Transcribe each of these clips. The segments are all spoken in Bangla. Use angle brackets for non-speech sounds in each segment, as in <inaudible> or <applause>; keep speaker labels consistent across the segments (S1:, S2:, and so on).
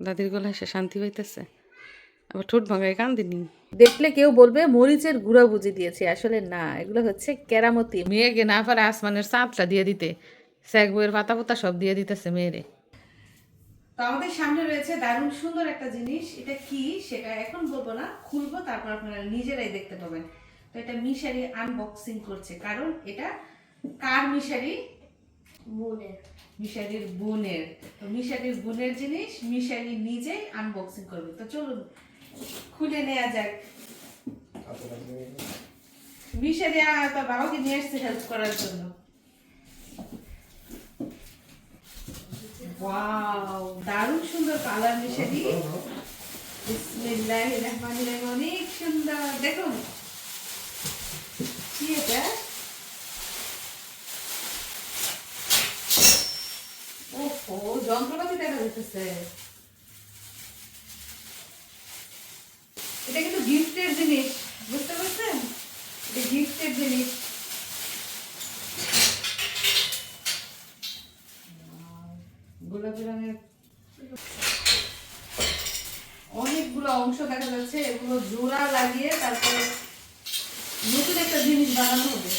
S1: দাদির গলায় সে শান্তি হইতেছে। আবার ঠোঁট ভাঙায় কান দিনি
S2: দেখলে কেউ বলবে মরিচের গুঁড়া বুঝি দিয়েছে। আসলে না এগুলো হচ্ছে কেরামতি।
S1: মেয়েকে না পারে আসমানের চাঁদটা দিয়ে দিতে। স্যাক বইয়ের পাতা পাতা সব দিয়ে দিতেছে মেয়েরে।
S2: তো আমাদের সামনে রয়েছে দারুণ সুন্দর একটা জিনিস। এটা কি সেটা এখন বলব না খুলবো তারপর আপনারা নিজেরাই দেখতে পাবেন। তো এটা মিশারি আনবক্সিং করছে। কারণ এটা কার মিশারি?
S3: বোনের।
S2: মিশারির বোনের। তো মিশারির বোনের জিনিস মিশারি নিজেই আনবক্সিং করবে। তো চলুন, খুলে নেওয়া যাক। মিশারি তার বাবাকে নিয়ে এসছে হেল্প করার জন্য। ওয়াও দারুণ সুন্দর কালার মিশারি বিসমিল্লাহির রহমানির রহিম, অনেক সুন্দর। দেখুন, কি এটা? যন্ত্রপাতি দেখা যাচ্ছে এটা কিন্তু গিফটের জিনিস, বুঝতে পারছেন? এটা গিফটের জিনিস। গোলাপি রঙের অনেকগুলো অংশ দেখা যাচ্ছে, এগুলো জোড়া লাগিয়ে তারপরে নতুন একটা জিনিস বানানো হবে।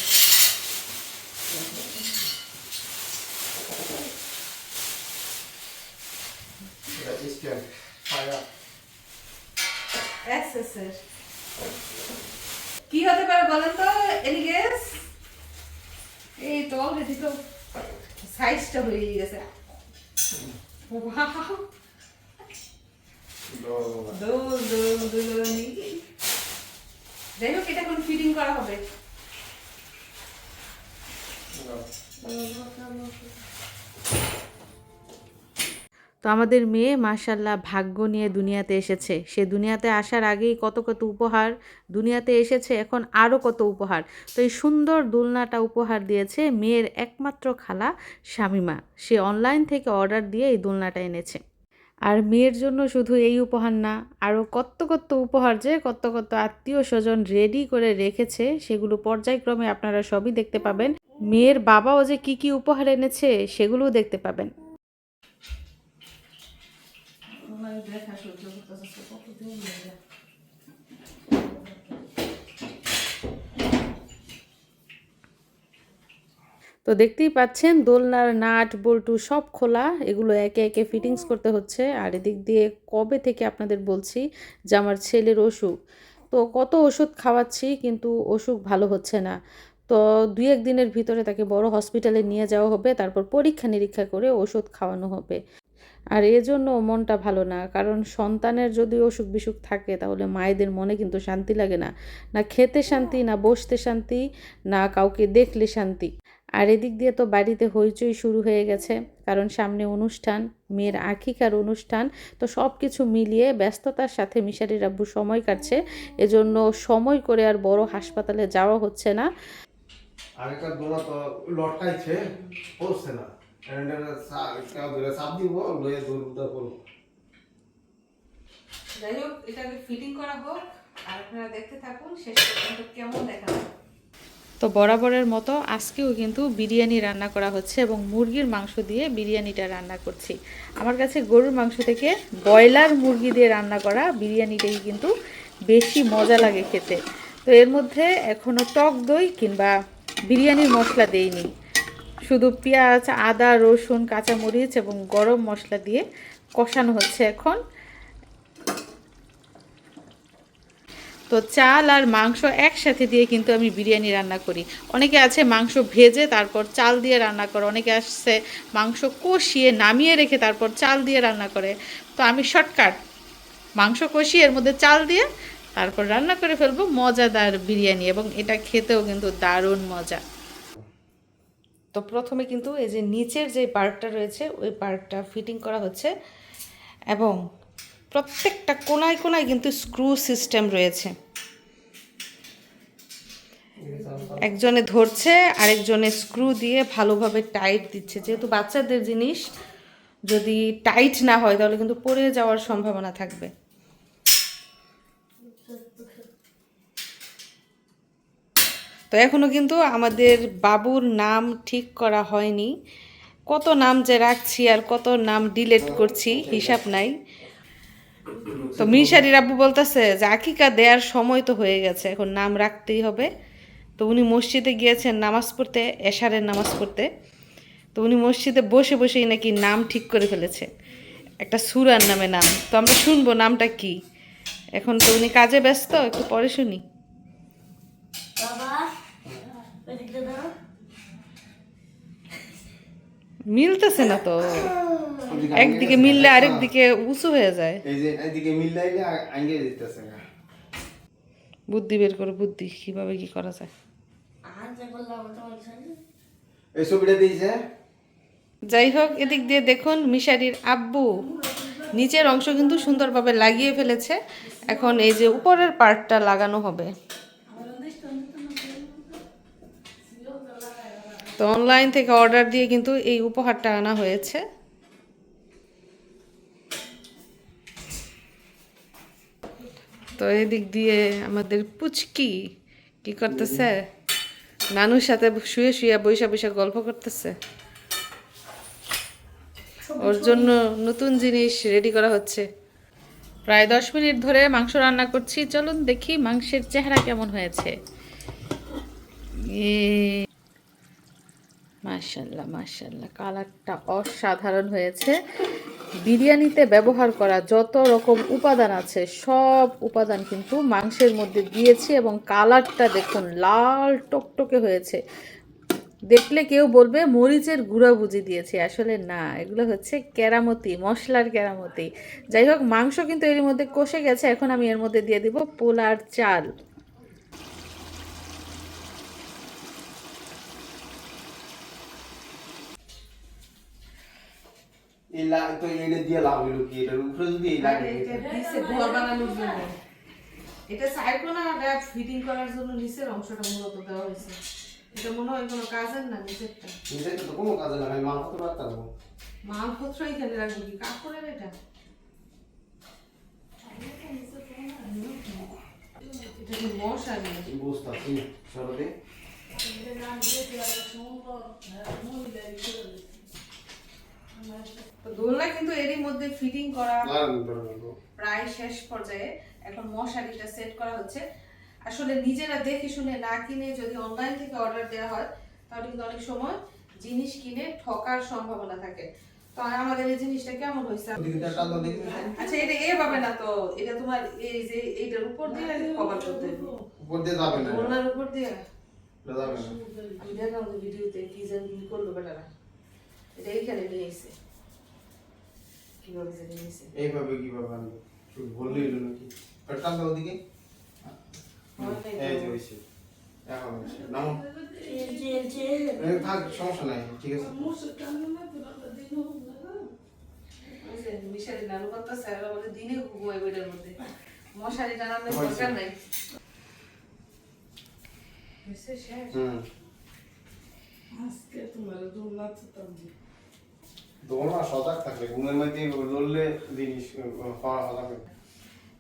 S2: এই তো অলরেডি তো সাইজটা হয়ে গেছে। যাই হোক এটা এখন ফিটিং করা হবে।
S1: আমাদের মেয়ে মাশাল্লাহ ভাগ্য নিয়ে দুনিয়াতে এসেছে। সে দুনিয়াতে আসার আগেই কত কত উপহার দুনিয়াতে এসেছে, এখন আরও কত উপহার। তো এই সুন্দর দোলনাটা উপহার দিয়েছে মেয়ের একমাত্র খালা শামিমা। সে অনলাইন থেকে অর্ডার দিয়ে এই দোলনাটা এনেছে। আর মেয়ের জন্য শুধু এই উপহার না আরও কত কত উপহার যে কত কত আত্মীয় স্বজন রেডি করে রেখেছে, সেগুলো পর্যায়ক্রমে আপনারা সবই দেখতে পাবেন। মেয়ের বাবাও যে কি কি উপহার এনেছে, সেগুলোও দেখতে পাবেন।
S2: দেখা সহ্য করতেছে কতদিন যায়।
S1: তো দেখতেই পাচ্ছেন, দোলনার নাট, বল্টু সব খোলা, এগুলো একে একে ফিটিংস করতে হচ্ছে। আর এদিক দিয়ে কবে থেকে আপনাদের বলছি যে আমার ছেলের অসুখ। তো কত ওষুধ খাওয়াচ্ছি, কিন্তু অসুখ ভালো হচ্ছে না। তো দুই এক দিনের ভিতরে তাকে বড় হসপিটালে নিয়ে যাওয়া হবে, তারপর পরীক্ষা নিরীক্ষা করে ওষুধ খাওয়ানো হবে। আর এজন্য মনটা ভালো না। কারণ সন্তানের যদি অসুখ বিসুখ থাকে, তাহলে মায়েদের মনে কিন্তু শান্তি লাগে না। না খেতে শান্তি, না বসতে শান্তি, না কাউকে দেখলে শান্তি। আর এদিক দিয়ে তো বাড়িতে হইচই শুরু হয়ে গেছে। কারণ সামনে অনুষ্ঠান, মেয়ের আখিকার অনুষ্ঠান, তো সব কিছু মিলিয়ে ব্যস্ততার সাথে মিশারির আব্বু সময় কাটছে। এজন্য সময় করে আর বড় হাসপাতালে যাওয়া হচ্ছে না।
S4: আরেকটা দোলা তো লটকাইছে পড়ছে না। হ্যান্ডেল কেউ ধরে চাপ দিব লয়ে দৌড় উদ্ধার
S2: যাই হোক এটাকে ফিটিং করা হোক আর আপনারা দেখতে থাকুন শেষ পর্যন্ত কেমন দেখা
S1: তো বরাবরের মতো আজকেও কিন্তু বিরিয়ানি রান্না করা হচ্ছে এবং মুরগির মাংস দিয়ে বিরিয়ানিটা রান্না করছি। আমার কাছে গরুর মাংস থেকে ব্রয়লার মুরগি দিয়ে রান্না করা বিরিয়ানিটাই কিন্তু বেশি মজা লাগে খেতে। তো এর মধ্যে এখনও টক দই কিংবা বিরিয়ানির মশলা দেইনি। শুধু পেঁয়াজ, আদা, রসুন, কাঁচামরিচ এবং গরম মশলা দিয়ে কষানো হচ্ছে এখন। তো চাল আর মাংস একসাথে দিয়ে কিন্তু আমি বিরিয়ানি রান্না করি। অনেকে আছে মাংস ভেজে তারপর চাল দিয়ে রান্না করে, অনেকে আসছে মাংস কষিয়ে নামিয়ে রেখে তারপর চাল দিয়ে রান্না করে। তো আমি শর্টকাট, মাংস কষিয়ে এর মধ্যে চাল দিয়ে তারপর রান্না করে ফেলব মজাদার বিরিয়ানি এবং এটা খেতেও কিন্তু দারুণ মজা। তো প্রথমে কিন্তু এই যে নিচের যে পার্টটা রয়েছে, ওই পার্টটা ফিটিং করা হচ্ছে এবং প্রত্যেকটা কোনায় কোনায় কিন্তু স্ক্রু সিস্টেম রয়েছে। একজনে ধরছে, আরেকজনে স্ক্রু দিয়ে ভালোভাবে টাইট দিচ্ছে। যেহেতু বাচ্চাদের জিনিস, যদি টাইট না হয়, তাহলে কিন্তু পড়ে যাওয়ার সম্ভাবনা থাকবে। তো এখনও কিন্তু আমাদের বাবুর নাম ঠিক করা হয়নি। কত নাম যে রাখছি আর কত নাম ডিলিট করছি, হিসাব নাই। তো মিশারির আব্বু বলতেছে যে, আকিকা দেওয়ার সময় তো হয়ে গেছে, এখন নাম রাখতেই হবে। তো উনি মসজিদে গিয়েছেন নামাজ পড়তে, এশারের নামাজ পড়তে। তো উনি মসজিদে বসে বসেই নাকি নাম ঠিক করে ফেলেছে। একটা সুরার নামে নাম। তো আমরা শুনব নামটা কি? এখন তো উনি কাজে ব্যস্ত, একটু পরে শুনি।
S3: বাবা
S1: মিলতেছে না তো। একদিকে মিললে আরেকদিকে উঁচু হয়ে যায়।
S4: এই যে এদিকে মিলাইলে আঙ্গে দিতেছে
S1: বুদ্ধি বের করে বুদ্ধি কীভাবে কি করা যায়।
S4: এই ছবিটা দিয়েছে?
S1: যাই হোক এদিক দিয়ে দেখুন মিশারির আব্বু নিচের অংশ কিন্তু সুন্দরভাবে লাগিয়ে ফেলেছে। এখন এই যে উপরের পার্টটা লাগানো হবে। তো অনলাইন থেকে অর্ডার দিয়ে কিন্তু এই উপহারটা আনা হয়েছে। তো এদিক দিয়ে আমাদের পুচকি কি করতেছে? নানুর সাথে শুয়ে শুয়ে বৈশা বৈশা গল্প করতেছে। ওর জন্য নতুন জিনিস রেডি করা হচ্ছে। প্রায় দশ মিনিট ধরে মাংস রান্না করছি। চলুন দেখি মাংসের চেহারা কেমন হয়েছে। মাশাল্লাহ মাশাল্লাহ কালারটা অসাধারণ হয়েছে। বিরিয়ানিতে ব্যবহার করা যত রকম উপাদান আছে, সব উপাদান কিন্তু মাংসের মধ্যে দিয়েছি এবং কালারটা দেখুন, লাল টকটকে হয়েছে। দেখলে কেউ বলবে, মরিচের গুঁড়া বুঝি দিয়েছে। আসলে না, এগুলো হচ্ছে কেরামতি, মশলার কেরামতি। যাই হোক, মাংস কিন্তু এর মধ্যে কষে গেছে, এখন আমি এর মধ্যে দিয়ে দিব পোলার চাল।
S4: এই লা তো এটা দিয়ে লাভ হইল কি এটার উপরে যদি এই লাগে
S1: এটা সাইকো না এটা ফিটিং করার জন্য নিচের অংশটা মূলত দেওয়া হয়েছে এটা মনে হয় কোনো কাজের না নিচেরটা
S4: এটা তো কোনো কাজে লাগাই মাল কত রাখতাম
S1: মালপত্র এখানে রাখব কি কাপড়ের এটা এটা কি মশারি
S4: বুঝতে পারছি সরতে
S1: তো দোলনা কিন্তু এরই মধ্যে ফিটিং করা প্রায় শেষ পর্যায়ে এখন মশারিটা সেট করা হচ্ছে। আসলে নিজেরা দেখে শুনে না কিনে যদি অনলাইন থেকে অর্ডার দেওয়া হয় তাহলে কিন্তু অনেক সময় জিনিস কিনে ঠকার সম্ভাবনা থাকে। তো আমাদের এই জিনিসটা কেমন হয়েছে? আচ্ছা এটা এভাবে না তো? এটা তোমার এই যে এইটার উপর দিয়ে কভার করতে
S4: উপর দিয়ে যাবে না।
S1: দোলনার উপর দিয়ে?
S4: যাবে না।
S1: ভিডিওতে কি জানি করল বেটারা। এটা এইখানে নিয়ে এসে। কীভাবে জানি নিয়েছে
S4: এইভাবে কীভাবে আনব শুধু বললেই হলো নাকি? টাকা দাও দিকে এই যে হইছে এখন হইছে নাও
S3: এই যে এই যে
S4: এই থাক সমস্যা নাই ঠিক আছে।
S1: মিশারি নানু কথা স্যার বলে দিনে ঘুমাই বেডের মধ্যে। মশারি টানানোর দরকার নাই। হয়েছে শেষ?
S4: হুম। দোলনা সজাগ থাকলে ঘুমের মধ্যে লড়লে জিনিস হওয়া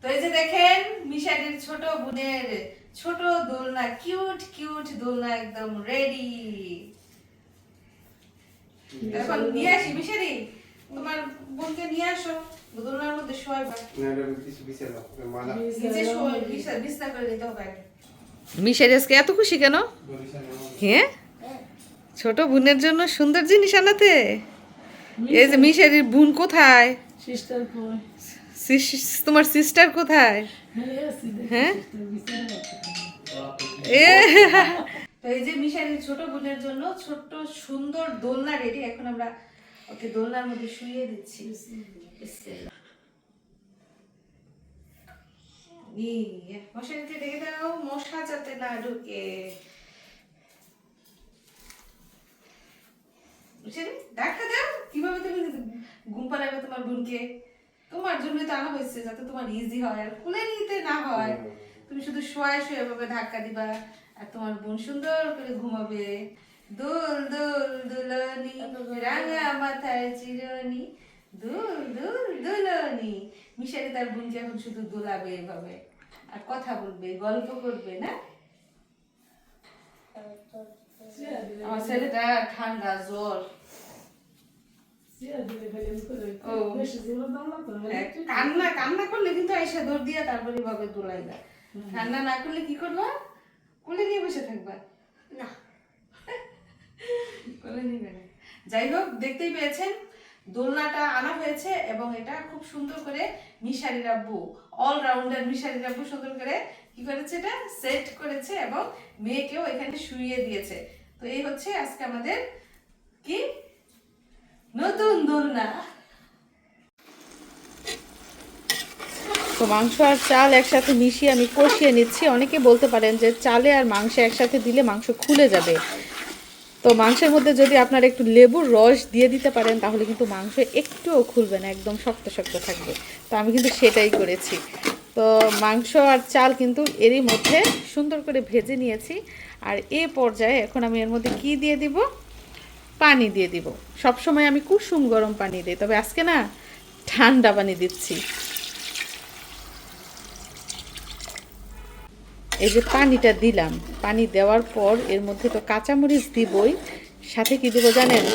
S1: তো এই যে দেখেন মিশারির ছোট বোনের ছোট দোলনা কিউট কিউট দোলনা একদম রেডি এখন নিয়ে আসি মিশারি তোমার বোনকে নিয়ে আসো দোলনার মধ্যে শোয়াইবা
S4: না এটা কিছু বিছে দাও মালা।
S1: নিচে শোয় বিছনা- বিছনা করে দিতে হবে মিশারি আজকে এত খুশি কেন? হ্যাঁ? ছোট বোনের জন্য সুন্দর জিনিস আনাতে। এই যে মিশারির বোন কোথায়?
S2: সিস্টার
S1: তোমার সিস্টার কোথায়? হ্যাঁ তো এই যে মিশারির ছোট বোনের জন্য ছোট্ট সুন্দর দোলনা রেডি এখন আমরা ওকে দোলনার মধ্যে শুইয়ে দিচ্ছি। মশারিতে রেখে দাও মশা যাতে না ঢুকে। ডাক্তার দাও কীভাবে তুমি ঘুম পাড়াবে তোমার বোনকে। তোমার জন্য তো আনা হয়েছে যাতে তোমার ইজি হয় আর খুলে নিতে না হয়। তুমি শুধু শোয়ায় শুয়ে এভাবে ধাক্কা দিবা আর তোমার বোন সুন্দর করে ঘুমাবে। দোল দোল দুলনি রাঙা মাথায় চিরনি। দুল দুল দুলনি। মিশারি তার বোনকে এখন শুধু দোলাবে এভাবে। আর কথা বলবে গল্প করবে না? আমার ছেলেটা ঠান্ডা জ্বর।
S2: কান্না কান্না করলে কিন্তু এসে দৌড় দিয়া তারপরে ভাবে দোলাইবা কান্না না করলে কি করবা? কোলে নিয়ে বসে থাকবা।
S3: না। <laughs>
S2: কোলে নিবে না যাই হোক দেখতেই পেয়েছেন দোলনাটা আনা হয়েছে এবং এটা খুব সুন্দর করে মিশারি রাব্বু অলরাউন্ডার মিশারি রাব্বু সুন্দর করে কি করেছে এটা? সেট করেছে এবং মেয়েকেও এখানে শুইয়ে দিয়েছে। তো এই হচ্ছে আজকে আমাদের কি? নতুন দোলনা।
S1: তো মাংস আর চাল একসাথে মিশিয়ে আমি কষিয়ে নিচ্ছি। অনেকে বলতে পারেন যে চালে আর মাংস একসাথে দিলে মাংস খুলে যাবে। তো মাংসের মধ্যে যদি আপনারা একটু লেবুর রস দিয়ে দিতে পারেন, তাহলে কিন্তু মাংস একটুও খুলবে না, একদম শক্ত শক্ত থাকবে। তো আমি কিন্তু সেটাই করেছি। তো মাংস আর চাল কিন্তু এরই মধ্যে সুন্দর করে ভেজে নিয়েছি। আর এ পর্যায়ে এখন আমি এর মধ্যে কি দিয়ে দিব? পানি দিয়ে দিব। সবসময় আমি কুসুম গরম পানি দিই, তবে আজকে না ঠান্ডা পানি দিচ্ছি। এই যে পানিটা দিলাম, পানি দেওয়ার পর এর মধ্যে তো কাঁচামরিচ দিবই, সাথে কি দেবো জানেন?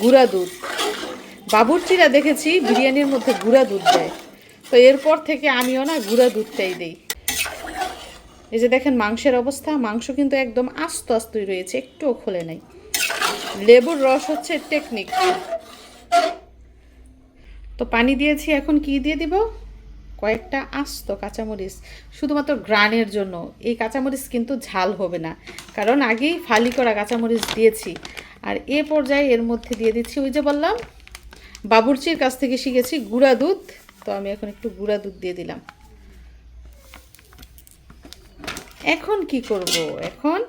S1: গুঁড়া দুধ। বাবুর্চিরা দেখেছি বিরিয়ানির মধ্যে গুঁড়া দুধ দেয়। তো এরপর থেকে আমিও না গুঁড়া দুধটাই দিই। এই যে দেখেন মাংসের অবস্থা, মাংস কিন্তু একদম আস্ত আস্তই রয়েছে, একটুও খোলে নাই। লেবুর রস হচ্ছে টেকনিক তো পানি দিয়েছি, এখন কি দিয়ে দিব? কয়েকটা আস্ত কাঁচামরিচ, শুধুমাত্র গ্রানের জন্য। এই কাঁচামরিচ কিন্তু ঝাল হবে না, কারণ আগেই ফালি করা কাঁচামরিচ দিয়েছি। আর এ পর্যায়ে এর মধ্যে দিয়ে দিচ্ছি ওই যে বললাম, বাবুর্চির কাছ থেকে শিখেছি গুঁড়া দুধ। তো আমি এখন একটু গুঁড়া দুধ দিয়ে দিলাম। এখন কি করব? এখন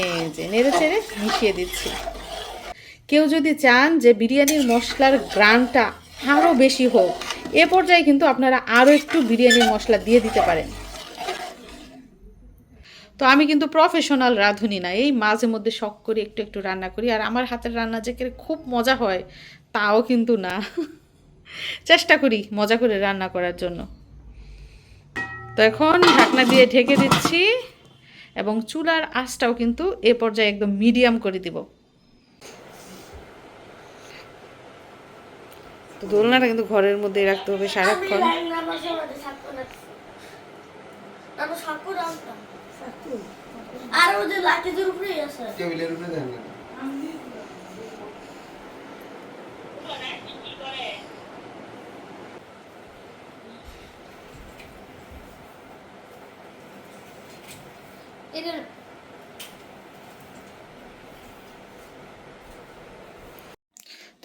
S1: এই যে, নেড়ে চেড়ে মিশিয়ে দিচ্ছি। কেউ যদি চান যে বিরিয়ানির মশলার গ্রানটা আরও বেশি হোক, এ পর্যায়ে কিন্তু আপনারা আরও একটু বিরিয়ানির মশলা দিয়ে দিতে পারেন। তো আমি কিন্তু প্রফেশনাল রাঁধুনি না, এই মাঝে মধ্যে শখ করি একটু একটু রান্না করি, আর আমার হাতের রান্না যে খুব মজা হয়, তাও কিন্তু না। চেষ্টা করি মজা করে রান্না করার জন্য। তো এখন ঢাকনা দিয়ে ঢেকে দিচ্ছি। এবং চুলার আঁচটাও কিন্তু এ পর্যায়ে একদম মিডিয়াম করে দিব। তো দোলনাটা কিন্তু ঘরের মধ্যে রাখতে হবে সারাক্ষণ।
S3: আর ওদের লাঠিদের উপরেই আছে।
S4: টেবিলের উপরে দেন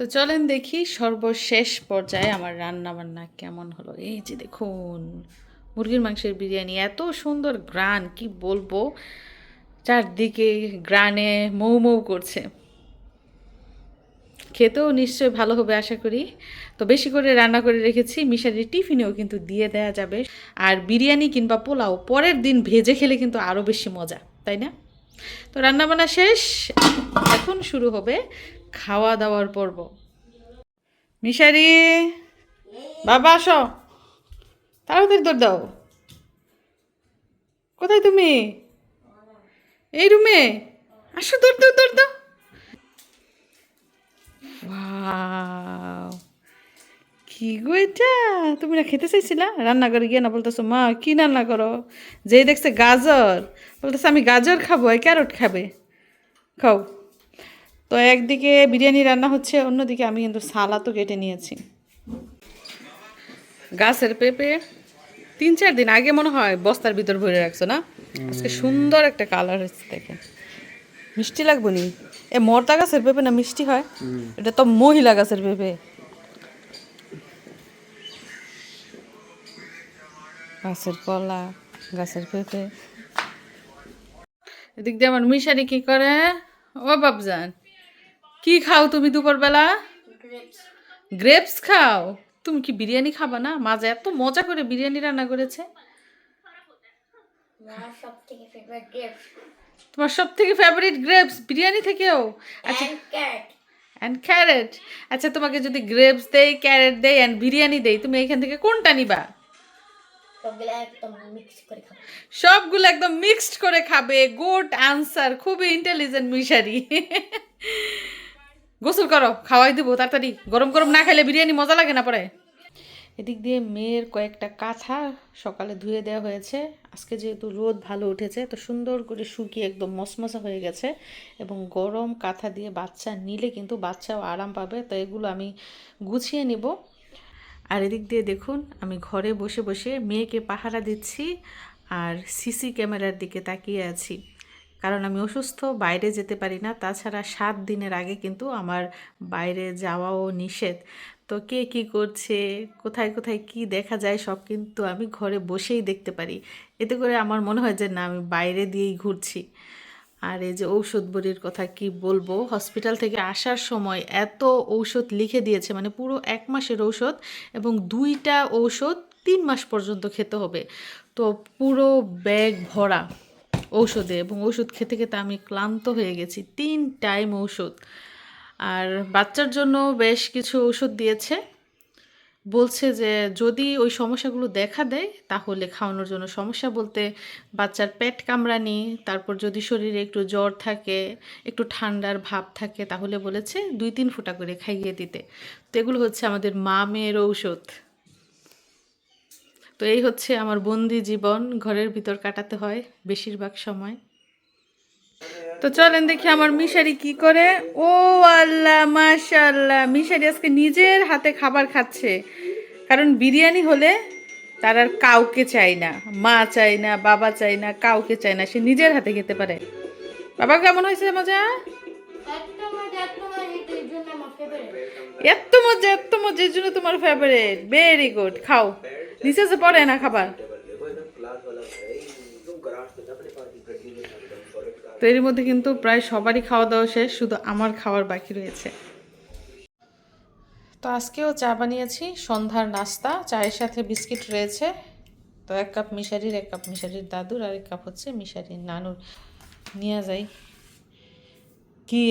S1: তো চলেন দেখি সর্বশেষ পর্যায়ে আমার রান্না বান্না কেমন হলো। এই যে দেখুন, মুরগির মাংসের বিরিয়ানি এত সুন্দর গ্রান কি বলব? চারদিকে গ্রানে মৌ মৌ করছে। খেতেও নিশ্চয়ই ভালো হবে আশা করি। তো বেশি করে রান্না করে রেখেছি মিশারি টিফিনেও কিন্তু দিয়ে দেওয়া যাবে। আর বিরিয়ানি কিংবা পোলাও পরের দিন ভেজে খেলে কিন্তু আরও বেশি মজা, তাই না? তো রান্নাবান্না শেষ, এখন শুরু হবে খাওয়া দাওয়ার পর্ব। মিশারি, বাবা আসো। তাড়াতাড়ি দৌড় দাও। কোথায় তুমি? এই রুমে? আসো, দৌড় দাও দৌড় দাও! কি গো এটা? তুমি না খেতে চাইছিলা? রান্না করে গিয়ে না বলতেছো, মা, কি রান্না করো? যেই দেখছে গাজর, বলতেছে, আমি গাজর খাব ক্যারট খাবে। খাও। তো একদিকে বিরিয়ানি রান্না হচ্ছে অন্যদিকে আমি কিন্তু সালা তো কেটে নিয়েছি। গাছের পেঁপে তিন চার দিন আগে মনে হয় বস্তার ভিতর ভরে রাখছো না? আজকে সুন্দর একটা কালার হচ্ছে দেখেন মিষ্টি লাগবো নি? এ মর্তা গাছের পেঁপে না মিষ্টি হয়? এটা তো মহিলা গাছের পেঁপে। গাছের কলা গাছের পেঁপে। এদিক দিয়ে আমার মিশারি কি করে? ও বাবজান কি খাও তুমি দুপুরবেলা? গ্রেপস খাও? তুমি কি বিরিয়ানি খাবা না? মাঝে এত মজা করে বিরিয়ানি রান্না করেছে। তোমার সব থেকে ফেভারিট গ্রেপস বিরিয়ানি থেকেও? আচ্ছা।
S3: অ্যান্ড
S1: ক্যারেট আচ্ছা তোমাকে যদি গ্রেপস দেই ক্যারেট দেই অ্যান্ড বিরিয়ানি দেই তুমি এখান থেকে কোনটা নিবা?
S3: সবগুলো একদম
S1: মিক্সড করে খাবে। গুড আনসার খুবই ইন্টেলিজেন্ট মিশারি। গোসল করো, খাওয়াই দেবো, তাড়াতাড়ি। গরম গরম না খেলে বিরিয়ানি মজা লাগে না পরে? এদিক দিয়ে মেয়ের কয়েকটা কাঁথা সকালে ধুয়ে দেওয়া হয়েছে। আজকে যেহেতু রোদ ভালো উঠেছে, তো সুন্দর করে শুকিয়ে একদম মশমশা হয়ে গেছে এবং গরম কাঁথা দিয়ে বাচ্চা নিলে কিন্তু বাচ্চাও আরাম পাবে, তো এগুলো আমি গুছিয়ে নিব। আর এদিক দিয়ে দেখুন, আমি ঘরে বসে বসে মেয়েকে পাহারা দিচ্ছি আর সিসি ক্যামেরার দিকে তাকিয়ে আছি। কারণ আমি অসুস্থ, বাইরে যেতে পারি না। তাছাড়া সাত দিনের আগে কিন্তু আমার বাইরে যাওয়াও নিষেধ। তো কে কী করছে, কোথায় কোথায় কি দেখা যায় সব কিন্তু আমি ঘরে বসেই দেখতে পারি। এতে করে আমার মনে হয় যে, না, আমি বাইরে দিয়েই ঘুরছি। আর এই যে ঔষধ বড়ির কথা কি বলব, হসপিটাল থেকে আসার সময় এত ঔষধ লিখে দিয়েছে মানে পুরো এক মাসের ঔষধ এবং দুইটা ঔষধ তিন মাস পর্যন্ত খেতে হবে। তো পুরো ব্যাগ ভরা। ঔষধে এবং ওষুধ খেতে খেতে আমি ক্লান্ত হয়ে গেছি। তিন টাইম ঔষধ। আর বাচ্চার জন্য বেশ কিছু ওষুধ দিয়েছে। বলছে যে যদি ওই সমস্যাগুলো দেখা দেয়, তাহলে খাওয়ানোর জন্য সমস্যা বলতে বাচ্চার পেট কামড়ানি, তারপর যদি শরীরে একটু জ্বর থাকে, একটু ঠান্ডার ভাব থাকে, তাহলে বলেছে দুই তিন ফোঁটা করে খাইয়ে দিতে। তো এগুলো হচ্ছে আমাদের মা মেয়ের ঔষধ। তো এই হচ্ছে আমার বন্দি জীবন ঘরের ভিতর কাটাতে হয় বেশিরভাগ সময়। তো চলেন দেখি আমার মিশারি কি করে। ও আল্লাহ মাশাল্লাহ মিশারি আজকে নিজের হাতে খাবার খাচ্ছে। কারণ বিরিয়ানি হলে তার আর কাউকে চাই না মা চাই না বাবা চাই না কাউকে চাই না সে নিজের হাতে খেতে পারে। বাবা কেমন হয়েছে মজা? এত মজা এত মজা এর জন্য তোমার ফেভারিট ভেরি গুড খাও। নিচে যে পড়ে না খাবার। তো এর মধ্যে কিন্তু প্রায় সবারই খাওয়া দাওয়া শেষ শুধু আমার খাওয়ার বাকি রয়েছে। তো আজকেও চা বানিয়েছি সন্ধ্যার নাস্তা চায়ের সাথে বিস্কিট রয়েছে। তো এক কাপ মিশারির এক কাপ মিশারির দাদুর আর এক কাপ হচ্ছে মিশারির নানুর। নিয়ে যাই। কি?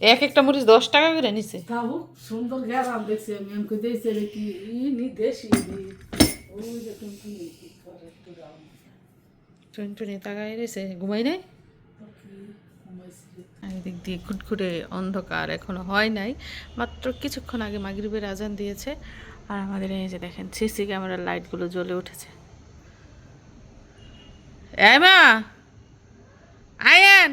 S1: এক একটা মরিচ দশ টাকা করে নিছে।
S5: তাও সুন্দর গেরাম দেখছি আমি। আমি দিয়েছি রে কি? ই নি দেশি ওই যে
S1: টুনটুনি তাকাই রয়েছে। ঘুমাই নাই? এদিক দিয়ে খুটখুটে অন্ধকার এখনও হয় নাই। মাত্র কিছুক্ষণ আগে মাগরিবের আজান দিয়েছে। আর আমাদের এই যে দেখেন সিসি ক্যামেরার লাইটগুলো জ্বলে উঠেছে। মা! আয়ান!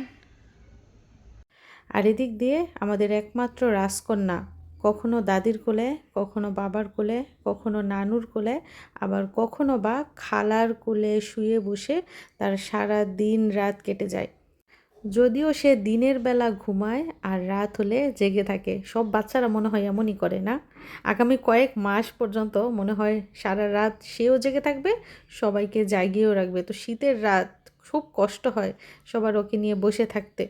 S1: আর এদিক দিয়ে আমাদের একমাত্র রাজকন্যা, কখনো দাদির কোলে, কখনো বাবার কোলে, কখনো নানুর কোলে, আবার কখনো বা খালার কোলে শুয়ে বসে তার সারা দিন রাত কেটে যায়। যদিও সে দিনের বেলা ঘুমায় আর রাত হলে জেগে থাকে, সব বাচ্চারা মনে হয় এমনই করে, না? আগামী কয়েক মাস পর্যন্ত মনে হয় সারা রাত সেও জেগে থাকবে, সবাইকে জাগিয়েও রাখবে। তো শীতের রাত খুব কষ্ট হয় সবার ওকে নিয়ে বসে থাকতে।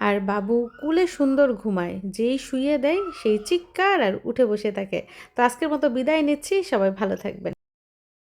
S1: আর বাবু কুলে সুন্দর ঘুমায়। যেই শুয়ে দেয় সেই চিৎকার আর উঠে বসে থাকে। তো আজকের মতো বিদায় নিচ্ছি। সবাই ভালো থাকবেন।